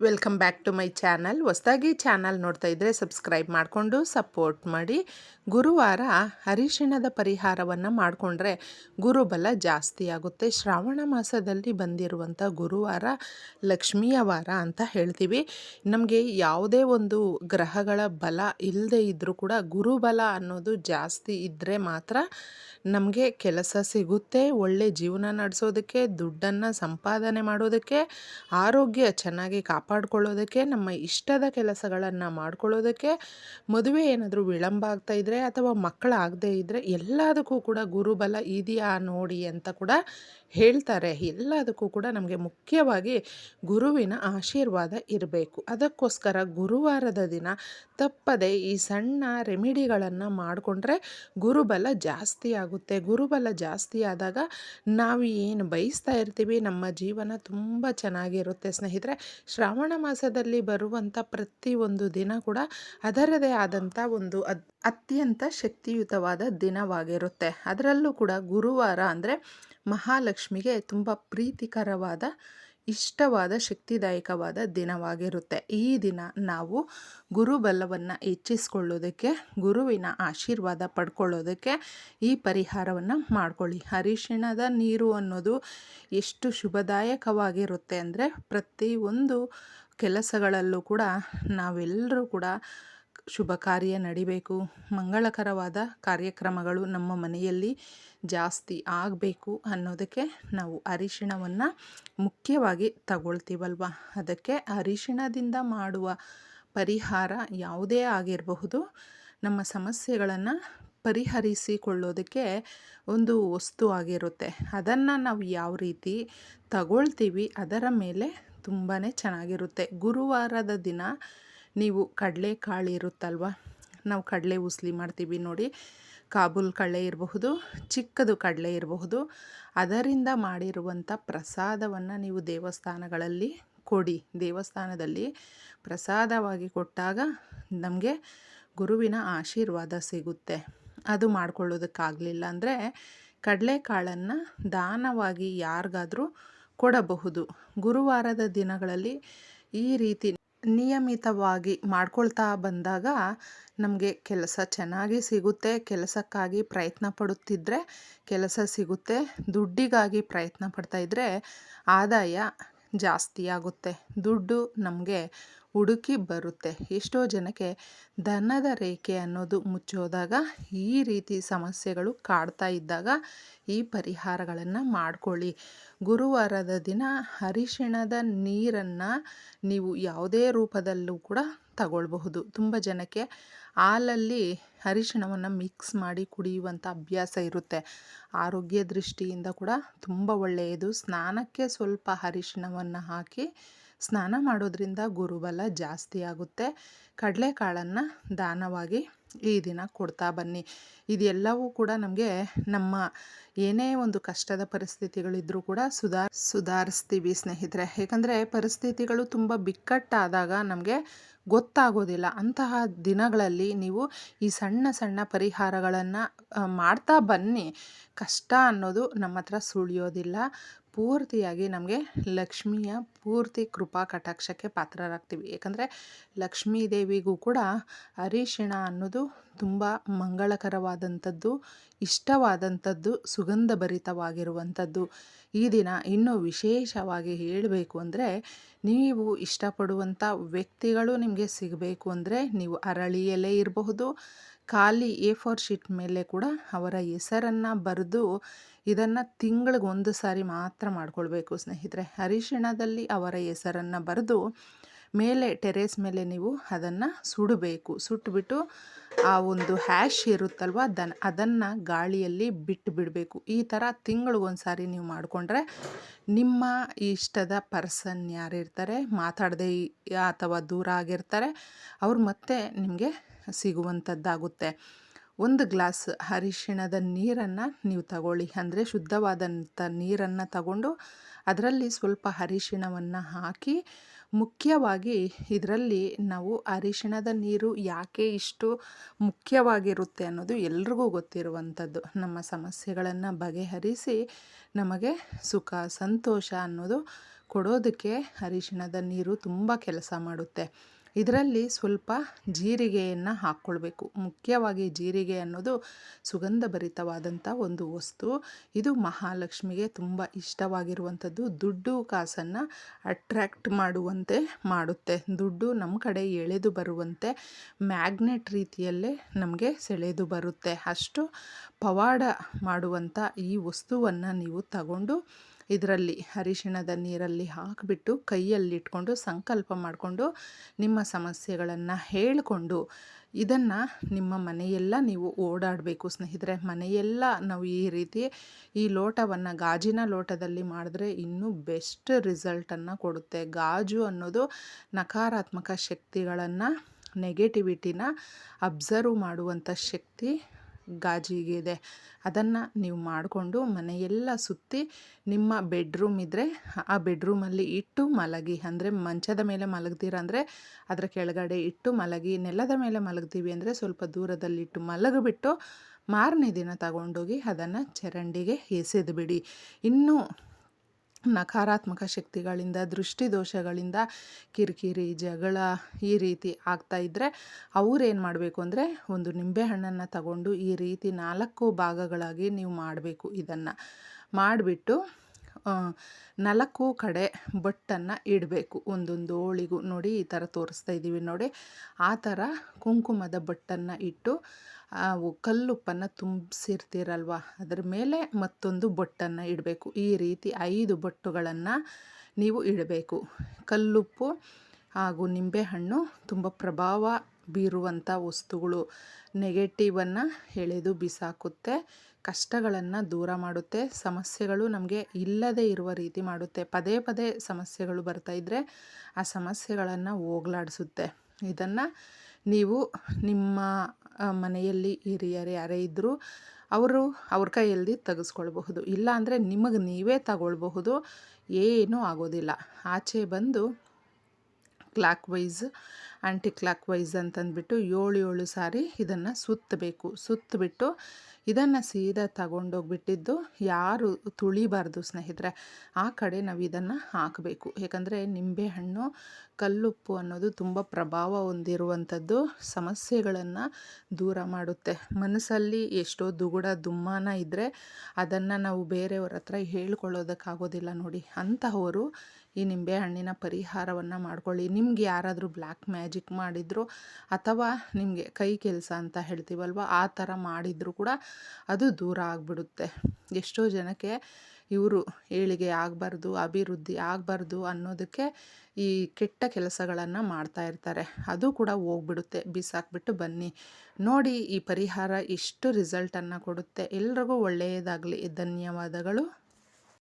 Welcome back to my channel ಹೊಸದಾಗಿ channel ನೋಡ್ತಾ ಇದ್ದರೆ ಸಬ್ಸ್ಕ್ರೈಬ್ ಮಾಡಿಕೊಂಡು ಸಪೋರ್ಟ್ ಮಾಡಿ. ಗುರುವಾರ ಅರಿಶಿಣದ ಪರಿಹಾರವನ್ನು ಮಾಡಿಕೊಂಡ್ರೆ ಗುರುಬಲ ಜಾಸ್ತಿ ಆಗುತ್ತೆ. ಶ್ರಾವಣ ಮಾಸದಲ್ಲಿ ಬಂದಿರುವಂಥ ಗುರುವಾರ ಲಕ್ಷ್ಮಿಯ ವಾರ ಅಂತ ಹೇಳ್ತೀವಿ. ನಮಗೆ ಯಾವುದೇ ಒಂದು ಗ್ರಹಗಳ ಬಲ ಇಲ್ಲದೆ ಇದ್ದರೂ ಕೂಡ ಗುರುಬಲ ಅನ್ನೋದು ಜಾಸ್ತಿ ಇದ್ದರೆ ಮಾತ್ರ ನಮಗೆ ಕೆಲಸ ಸಿಗುತ್ತೆ. ಒಳ್ಳೆ ಜೀವನ ನಡೆಸೋದಕ್ಕೆ, ದುಡ್ಡನ್ನು ಸಂಪಾದನೆ ಮಾಡೋದಕ್ಕೆ, ಆರೋಗ್ಯ ಚೆನ್ನಾಗಿ ಕಾಪಾಡ್ಕೊಳ್ಳೋದಕ್ಕೆ, ನಮ್ಮ ಇಷ್ಟದ ಕೆಲಸಗಳನ್ನು ಮಾಡ್ಕೊಳ್ಳೋದಕ್ಕೆ, ಮದುವೆ ಏನಾದರೂ ವಿಳಂಬ ಆಗ್ತಾ ಇದ್ದರೆ ಅಥವಾ ಮಕ್ಕಳಾಗದೇ ಇದ್ದರೆ ಎಲ್ಲದಕ್ಕೂ ಕೂಡ ಗುರುಬಲ ಇದೆಯಾ ನೋಡಿ ಅಂತ ಕೂಡ ಹೇಳ್ತಾರೆ. ಎಲ್ಲದಕ್ಕೂ ಕೂಡ ನಮಗೆ ಮುಖ್ಯವಾಗಿ ಗುರುವಿನ ಆಶೀರ್ವಾದ ಇರಬೇಕು. ಅದಕ್ಕೋಸ್ಕರ ಗುರುವಾರದ ದಿನ ತಪ್ಪದೆ ಈ ಸಣ್ಣ ರೆಮಿಡಿಗಳನ್ನು ಮಾಡಿಕೊಂಡ್ರೆ ಗುರುಬಲ ಜಾಸ್ತಿ ಆಗುತ್ತೆ. ಗುರುಬಲ ಜಾಸ್ತಿ ಆದಾಗ ನಾವು ಏನು ಬಯಸ್ತಾ ಇರ್ತೀವಿ, ನಮ್ಮ ಜೀವನ ತುಂಬ ಚೆನ್ನಾಗಿರುತ್ತೆ. ಸ್ನೇಹಿತರೆ, ಶ್ರಾವಣ ಮಾಸದಲ್ಲಿ ಬರುವಂಥ ಪ್ರತಿಯೊಂದು ದಿನ ಕೂಡ ಅದರದೇ ಆದಂಥ ಒಂದು ಅತ್ಯಂತ ಶಕ್ತಿಯುತವಾದ ದಿನವಾಗಿರುತ್ತೆ. ಅದರಲ್ಲೂ ಕೂಡ ಗುರುವಾರ ಅಂದರೆ ಮಹಾಲಕ್ಷ್ಮಿಗೆ ತುಂಬ ಪ್ರೀತಿಕರವಾದ, ಇಷ್ಟವಾದ, ಶಕ್ತಿದಾಯಕವಾದ ದಿನವಾಗಿರುತ್ತೆ. ಈ ದಿನ ನಾವು ಗುರುಬಲವನ್ನು ಹೆಚ್ಚಿಸ್ಕೊಳ್ಳೋದಕ್ಕೆ, ಗುರುವಿನ ಆಶೀರ್ವಾದ ಪಡ್ಕೊಳ್ಳೋದಕ್ಕೆ ಈ ಪರಿಹಾರವನ್ನು ಮಾಡ್ಕೊಳ್ಳಿ. ಅರಿಶಿಣದ ನೀರು ಅನ್ನೋದು ಎಷ್ಟು ಶುಭದಾಯಕವಾಗಿರುತ್ತೆ ಅಂದರೆ ಪ್ರತಿಯೊಂದು ಕೆಲಸಗಳಲ್ಲೂ ಕೂಡ ನಾವೆಲ್ಲರೂ ಕೂಡ ಶುಭ ಕಾರ್ಯ ನಡಿಬೇಕು. ಮಂಗಳಕರವಾದ ಕಾರ್ಯಕ್ರಮಗಳು ನಮ್ಮ ಮನೆಯಲ್ಲಿ ಜಾಸ್ತಿ ಆಗಬೇಕು ಅನ್ನೋದಕ್ಕೆ ನಾವು ಅರಿಶಿಣವನ್ನು ಮುಖ್ಯವಾಗಿ ತಗೊಳ್ತೀವಲ್ವ? ಅದಕ್ಕೆ ಅರಿಶಿಣದಿಂದ ಮಾಡುವ ಪರಿಹಾರ ಯಾವುದೇ ಆಗಿರಬಹುದು. ನಮ್ಮ ಸಮಸ್ಯೆಗಳನ್ನು ಪರಿಹರಿಸಿಕೊಳ್ಳೋದಕ್ಕೆ ಒಂದು ವಸ್ತು ಆಗಿರುತ್ತೆ. ಅದನ್ನು ನಾವು ಯಾವ ರೀತಿ ತಗೊಳ್ತೀವಿ ಅದರ ಮೇಲೆ ತುಂಬಾ ಚೆನ್ನಾಗಿರುತ್ತೆ. ಗುರುವಾರದ ದಿನ ನೀವು ಕಡಲೆ ಕಾಳು ಇರುತ್ತಲ್ವ? ನಾವು ಕಡಲೆ ಉಸ್ಲಿ ಮಾಡ್ತೀವಿ ನೋಡಿ. ಕಾಬೂಲ್ ಕಡಲೆ ಇರಬಹುದು, ಚಿಕ್ಕದು ಕಡಲೆ ಇರಬಹುದು. ಅದರಿಂದ ಮಾಡಿರುವಂಥ ಪ್ರಸಾದವನ್ನು ನೀವು ದೇವಸ್ಥಾನಗಳಲ್ಲಿ ಕೊಡಿ. ದೇವಸ್ಥಾನದಲ್ಲಿ ಪ್ರಸಾದವಾಗಿ ಕೊಟ್ಟಾಗ ನಮಗೆ ಗುರುವಿನ ಆಶೀರ್ವಾದ ಸಿಗುತ್ತೆ. ಅದು ಮಾಡಿಕೊಳ್ಳೋದಕ್ಕಾಗಲಿಲ್ಲ ಅಂದರೆ ಕಡಲೆಕಾಳನ್ನು ದಾನವಾಗಿ ಯಾರಿಗಾದರೂ ಕೊಡಬಹುದು. ಗುರುವಾರದ ದಿನಗಳಲ್ಲಿ ಈ ರೀತಿ ನಿಯಮಿತವಾಗಿ ಮಾಡ್ಕೊಳ್ತಾ ಬಂದಾಗ ನಮಗೆ ಕೆಲಸ ಚೆನ್ನಾಗಿ ಸಿಗುತ್ತೆ, ಕೆಲಸಕ್ಕಾಗಿ ಪ್ರಯತ್ನ ಪಡುತ್ತಿದ್ದರೆ ಕೆಲಸ ಸಿಗುತ್ತೆ, ದುಡ್ಡಿಗಾಗಿ ಪ್ರಯತ್ನ ಪಡ್ತಾಯಿದ್ರೆ ಆದಾಯ ಜಾಸ್ತಿ ಆಗುತ್ತೆ. ದುಡ್ಡು ನಮಗೆ ಹುಡುಕಿ ಬರುತ್ತೆ. ಎಷ್ಟೋ ಜನಕ್ಕೆ ಧನದ ರೇಖೆ ಅನ್ನೋದು ಮುಚ್ಚೋದಾಗ, ಈ ರೀತಿ ಸಮಸ್ಯೆಗಳು ಕಾಡ್ತಾ ಇದ್ದಾಗ ಈ ಪರಿಹಾರಗಳನ್ನು ಮಾಡಿಕೊಳ್ಳಿ. ಗುರುವಾರದ ದಿನ ಅರಿಶಿಣದ ನೀರನ್ನು ನೀವು ಯಾವುದೇ ರೂಪದಲ್ಲೂ ಕೂಡ ತಗೊಳ್ಬಹುದು. ತುಂಬ ಜನಕ್ಕೆ ಹಾಲಲ್ಲಿ ಅರಿಶಿಣವನ್ನು ಮಿಕ್ಸ್ ಮಾಡಿ ಕುಡಿಯುವಂಥ ಅಭ್ಯಾಸ ಇರುತ್ತೆ. ಆರೋಗ್ಯ ದೃಷ್ಟಿಯಿಂದ ಕೂಡ ತುಂಬ ಒಳ್ಳೆಯದು. ಸ್ನಾನಕ್ಕೆ ಸ್ವಲ್ಪ ಅರಿಶಿಣವನ್ನು ಹಾಕಿ ಸ್ನಾನ ಮಾಡೋದ್ರಿಂದ ಗುರುಬಲ ಜಾಸ್ತಿ ಆಗುತ್ತೆ. ಕಡಲೆಕಾಳನ್ನು ದಾನವಾಗಿ ಈ ದಿನ ಕೊಡ್ತಾ ಬನ್ನಿ. ಇದೆಲ್ಲವೂ ಕೂಡ ನಮಗೆ ನಮ್ಮ ಏನೇ ಒಂದು ಕಷ್ಟದ ಪರಿಸ್ಥಿತಿಗಳಿದ್ದರೂ ಕೂಡ ಸುಧಾರ್ ಸುಧಾರಿಸ್ತೀವಿ ಸ್ನೇಹಿತರೆ. ಏಕೆಂದರೆ ಪರಿಸ್ಥಿತಿಗಳು ತುಂಬ ಬಿಕ್ಕಟ್ಟಾದಾಗ ನಮಗೆ ಗೊತ್ತಾಗೋದಿಲ್ಲ. ಅಂತಹ ದಿನಗಳಲ್ಲಿ ನೀವು ಈ ಸಣ್ಣ ಸಣ್ಣ ಪರಿಹಾರಗಳನ್ನು ಮಾಡ್ತಾ ಬನ್ನಿ. ಕಷ್ಟ ಅನ್ನೋದು ನಮ್ಮ ಹತ್ರ ಸುಳಿಯೋದಿಲ್ಲ. ಪೂರ್ತಿಯಾಗಿ ನಮಗೆ ಲಕ್ಷ್ಮಿಯ ಪೂರ್ತಿ ಕೃಪಾ ಕಟಾಕ್ಷಕ್ಕೆ ಪಾತ್ರರಾಗ್ತೀವಿ. ಏಕೆಂದರೆ ಲಕ್ಷ್ಮೀ ದೇವಿಗೂ ಕೂಡ ಅರಿಶಿಣ ಅನ್ನೋದು ತುಂಬ ಮಂಗಳಕರವಾದಂಥದ್ದು, ಇಷ್ಟವಾದಂಥದ್ದು, ಸುಗಂಧಭರಿತವಾಗಿರುವಂಥದ್ದು. ಈ ದಿನ ಇನ್ನೂ ವಿಶೇಷವಾಗಿ ಹೇಳಬೇಕು ಅಂದರೆ ನೀವು ಇಷ್ಟಪಡುವಂಥ ವ್ಯಕ್ತಿಗಳು ನಿಮಗೆ ಸಿಗಬೇಕು ಅಂದರೆ ನೀವು ಅರಳಿಯಲ್ಲೇ ಇರಬಹುದು. ಖಾಲಿ ಎ ಫೋರ್ ಶೀಟ್ ಮೇಲೆ ಕೂಡ ಅವರ ಹೆಸರನ್ನು ಬರೆದು ಇದನ್ನು ತಿಂಗಳಿಗೆ ಒಂದು ಸಾರಿ ಮಾತ್ರ ಮಾಡಿಕೊಳ್ಬೇಕು ಸ್ನೇಹಿತರೆ. ಅರಿಶಿಣದಲ್ಲಿ ಅವರ ಹೆಸರನ್ನು ಬರೆದು ಮೇಲೆ ಟೆರೇಸ್ ಮೇಲೆ ನೀವು ಅದನ್ನು ಸುಡಬೇಕು. ಸುಟ್ಟುಬಿಟ್ಟು ಆ ಒಂದು ಹ್ಯಾಶ್ ಇರುತ್ತಲ್ವ ಅದನ್ನು ಅದನ್ನು ಗಾಳಿಯಲ್ಲಿ ಬಿಟ್ಟು ಬಿಡಬೇಕು. ಈ ಥರ ತಿಂಗಳಿಗೊಂದು ಸಾರಿ ನೀವು ಮಾಡಿಕೊಂಡ್ರೆ ನಿಮ್ಮ ಇಷ್ಟದ ಪರ್ಸನ್ ಯಾರಿರ್ತಾರೆ ಮಾತಾಡದೆ ಅಥವಾ ದೂರ ಆಗಿರ್ತಾರೆ, ಅವ್ರು ಮತ್ತೆ ನಿಮಗೆ ಸಿಗುವಂಥದ್ದಾಗುತ್ತೆ ಒಂದು ಗ್ಲಾಸ್ ಅರಿಶಿಣದ ನೀರನ್ನು ನೀವು ತಗೊಳ್ಳಿ. ಅಂದರೆ ಶುದ್ಧವಾದಂಥ ನೀರನ್ನು ತಗೊಂಡು ಅದರಲ್ಲಿ ಸ್ವಲ್ಪ ಅರಿಶಿಣವನ್ನು ಹಾಕಿ, ಮುಖ್ಯವಾಗಿ ಇದರಲ್ಲಿ ನಾವು ಅರಿಶಿಣದ ನೀರು ಯಾಕೆ ಇಷ್ಟು ಮುಖ್ಯವಾಗಿರುತ್ತೆ ಅನ್ನೋದು ಎಲ್ರಿಗೂ ಗೊತ್ತಿರುವಂಥದ್ದು. ನಮ್ಮ ಸಮಸ್ಯೆಗಳನ್ನು ಬಗೆಹರಿಸಿ ನಮಗೆ ಸುಖ, ಸಂತೋಷ ಅನ್ನೋದು ಕೊಡೋದಕ್ಕೆ ಅರಿಶಿಣದ ನೀರು ತುಂಬ ಕೆಲಸ ಮಾಡುತ್ತೆ. ಇದರಲ್ಲಿ ಸ್ವಲ್ಪ ಜೀರಿಗೆಯನ್ನು ಹಾಕ್ಕೊಳ್ಬೇಕು ಮುಖ್ಯವಾಗಿ ಜೀರಿಗೆ ಅನ್ನೋದು ಸುಗಂಧಭರಿತವಾದಂಥ ಒಂದು ವಸ್ತು. ಇದು ಮಹಾಲಕ್ಷ್ಮಿಗೆ ತುಂಬ ಇಷ್ಟವಾಗಿರುವಂಥದ್ದು. ದುಡ್ಡು ಕಾಸನ್ನು ಅಟ್ರ್ಯಾಕ್ಟ್ ಮಾಡುವಂತೆ ಮಾಡುತ್ತೆ. ದುಡ್ಡು ನಮ್ಮ ಕಡೆ ಎಳೆದು ಬರುವಂತೆ ಮ್ಯಾಗ್ನೆಟ್ ರೀತಿಯಲ್ಲೇ ನಮಗೆ ಸೆಳೆದು ಬರುತ್ತೆ. ಅಷ್ಟು ಪವಾಡ ಮಾಡುವಂಥ ಈ ವಸ್ತುವನ್ನು ನೀವು ತಗೊಂಡು ಇದರಲ್ಲಿ ಅರಿಶಿಣದ ನೀರಲ್ಲಿ ಹಾಕಿಬಿಟ್ಟು ಕೈಯಲ್ಲಿಟ್ಕೊಂಡು ಸಂಕಲ್ಪ ಮಾಡಿಕೊಂಡು ನಿಮ್ಮ ಸಮಸ್ಯೆಗಳನ್ನು ಹೇಳಿಕೊಂಡು ಇದನ್ನು ನಿಮ್ಮ ಮನೆಯೆಲ್ಲ ನೀವು ಓಡಾಡಬೇಕು ಸ್ನೇಹಿತರೆ. ಮನೆಯೆಲ್ಲ ನಾವು ಈ ರೀತಿ ಈ ಲೋಟವನ್ನು ಗಾಜಿನ ಲೋಟದಲ್ಲಿ ಮಾಡಿದ್ರೆ ಇನ್ನೂ ಬೆಸ್ಟ್ ರಿಸಲ್ಟನ್ನು ಕೊಡುತ್ತೆ. ಗಾಜು ಅನ್ನೋದು ನಕಾರಾತ್ಮಕ ಶಕ್ತಿಗಳನ್ನು, ನೆಗೆಟಿವಿಟಿನ ಅಬ್ಸರ್ವ್ ಮಾಡುವಂಥ ಶಕ್ತಿ ಗಾಜಿಗಿದೆ ಅದನ್ನು ನೀವು ಮಾಡಿಕೊಂಡು ಮನೆಯೆಲ್ಲ ಸುತ್ತಿ ನಿಮ್ಮ ಬೆಡ್ರೂಮ್ ಇದ್ದರೆ ಆ ಬೆಡ್ರೂಮಲ್ಲಿ ಇಟ್ಟು ಮಲಗಿ. ಅಂದರೆ ಮಂಚದ ಮೇಲೆ ಮಲಗ್ದಿರಂದರೆ ಅಂದರೆ ಕೆಳಗಡೆ ಇಟ್ಟು ಮಲಗಿ. ನೆಲದ ಮೇಲೆ ಮಲಗ್ತೀವಿ ಅಂದರೆ ಸ್ವಲ್ಪ ದೂರದಲ್ಲಿಟ್ಟು ಮಲಗಿಬಿಟ್ಟು ಮಾರನೇ ದಿನ ತಗೊಂಡೋಗಿ ಅದನ್ನು ಚರಂಡಿಗೆ ಎಸೆದು ಬಿಡಿ. ಇನ್ನೂ ನಕಾರಾತ್ಮಕ ಶಕ್ತಿಗಳಿಂದ, ದೃಷ್ಟಿದೋಷಗಳಿಂದ ಕಿರಿಕಿರಿ, ಜಗಳ ಈ ರೀತಿ ಆಗ್ತಾ ಇದ್ದರೆ ಅವ್ರೇನು ಮಾಡಬೇಕು ಅಂದರೆ ಒಂದು ನಿಂಬೆಹಣ್ಣನ್ನು ತಗೊಂಡು ಈ ರೀತಿ ನಾಲ್ಕು ಭಾಗಗಳಾಗಿ ನೀವು ಮಾಡಬೇಕು ಇದನ್ನು. ಮಾಡಿಬಿಟ್ಟು ನಾಲ್ಕು ಕಡೆ ಬಟ್ಟನ್ನು ಇಡಬೇಕು. ಒಂದೊಂದು ಓಳಿಗೂ ನೋಡಿ ಈ ಥರ ತೋರಿಸ್ತಾ ಇದ್ದೀವಿ ನೋಡಿ. ಆ ಥರ ಕುಂಕುಮದ ಬಟ್ಟನ್ನು ಇಟ್ಟು ಕಲ್ಲುಪ್ಪನ್ನು ತುಂಬಿಸಿರ್ತೀರಲ್ವ? ಅದರ ಮೇಲೆ ಮತ್ತೊಂದು ಬೊಟ್ಟನ್ನು ಇಡಬೇಕು. ಈ ರೀತಿ ಐದು ಬೊಟ್ಟುಗಳನ್ನು ನೀವು ಇಡಬೇಕು. ಕಲ್ಲುಪ್ಪು ಹಾಗೂ ನಿಂಬೆಹಣ್ಣು ತುಂಬ ಪ್ರಭಾವ ಬೀರುವಂಥ ವಸ್ತುಗಳು ನೆಗೆಟಿವನ್ನು ಎಳೆದು ಬಿಸಾಕುತ್ತೆ. ಕಷ್ಟಗಳನ್ನು ದೂರ ಮಾಡುತ್ತೆ, ಸಮಸ್ಯೆಗಳು ನಮಗೆ ಇಲ್ಲದೇ ಇರುವ ರೀತಿ ಮಾಡುತ್ತೆ. ಪದೇ ಪದೇ ಸಮಸ್ಯೆಗಳು ಬರ್ತಾ ಇದ್ದರೆ ಆ ಸಮಸ್ಯೆಗಳನ್ನು ಹೋಗ್ಲಾಡಿಸುತ್ತೆ. ಇದನ್ನು ನೀವು ನಿಮ್ಮ ಮನೆಯಲ್ಲಿ ಹಿರಿಯರು ಯಾರೇ ಇದ್ದರೂ ಅವರು ಅವ್ರ ಕೈಯಲ್ಲಿ ತೆಗೆಸ್ಕೊಳ್ಬಹುದು. ಇಲ್ಲ ಅಂದರೆ ನಿಮಗೆ ನೀವೇ ತಗೊಳ್ಬಹುದು. ಏನೂ ಆಗೋದಿಲ್ಲ. ಆಚೆ ಬಂದು clockwise anticlockwise ಅಂತಂದ್ಬಿಟ್ಟು ಏಳು ಏಳು ಸಾರಿ ಇದನ್ನು ಸುತ್ತಬೇಕು. ಸುತ್ತಬಿಟ್ಟು ಇದನ್ನು ಸೀದಾ ತಗೊಂಡೋಗ್ಬಿಟ್ಟಿದ್ದು ಯಾರು ತುಳಿಬಾರ್ದು ಸ್ನೇಹಿತರೆ. ಆ ಕಡೆ ನಾವು ಇದನ್ನು ಹಾಕಬೇಕು. ಯಾಕಂದರೆ ನಿಂಬೆಹಣ್ಣು ಕಲ್ಲುಪ್ಪು ಅನ್ನೋದು ತುಂಬ ಪ್ರಭಾವ ಹೊಂದಿರುವಂಥದ್ದು ಸಮಸ್ಯೆಗಳನ್ನು ದೂರ ಮಾಡುತ್ತೆ. ಮನಸ್ಸಲ್ಲಿ ಎಷ್ಟೋ ದುಗುಡ, ದುಮ್ಮಾನ ಇದ್ದರೆ ಅದನ್ನು ನಾವು ಬೇರೆಯವ್ರ ಹತ್ರ ಹೇಳ್ಕೊಳ್ಳೋದಕ್ಕಾಗೋದಿಲ್ಲ ನೋಡಿ. ಅಂತಹವರು ಈ ನಿಂಬೆಹಣ್ಣಿನ ಪರಿಹಾರವನ್ನು ಮಾಡ್ಕೊಳ್ಳಿ. ನಿಮ್ಗೆ ಯಾರಾದರೂ ಬ್ಲ್ಯಾಕ್ ಮ್ಯಾಜಿಕ್ ಮಾಡಿದ್ರು ಅಥವಾ ನಿಮಗೆ ಕೈ ಕೆಲಸ ಅಂತ ಹೇಳ್ತೀವಲ್ವ, ಆ ಥರ ಮಾಡಿದರೂ ಕೂಡ ಅದು ದೂರ ಆಗಿಬಿಡುತ್ತೆ. ಎಷ್ಟೋ ಜನಕ್ಕೆ ಇವರು ಏಳಿಗೆ ಆಗಬಾರ್ದು, ಅಭಿವೃದ್ಧಿ ಆಗಬಾರ್ದು ಅನ್ನೋದಕ್ಕೆ ಈ ಕೆಟ್ಟ ಕೆಲಸಗಳನ್ನು ಮಾಡ್ತಾ ಇರ್ತಾರೆ. ಅದು ಕೂಡ ಹೋಗ್ಬಿಡುತ್ತೆ. ಬಿಸಾಕ್ಬಿಟ್ಟು ಬನ್ನಿ. ನೋಡಿ, ಈ ಪರಿಹಾರ ಎಷ್ಟು ರಿಸಲ್ಟನ್ನು ಕೊಡುತ್ತೆ. ಎಲ್ರಿಗೂ ಒಳ್ಳೆಯದಾಗಲಿ. ಧನ್ಯವಾದಗಳು.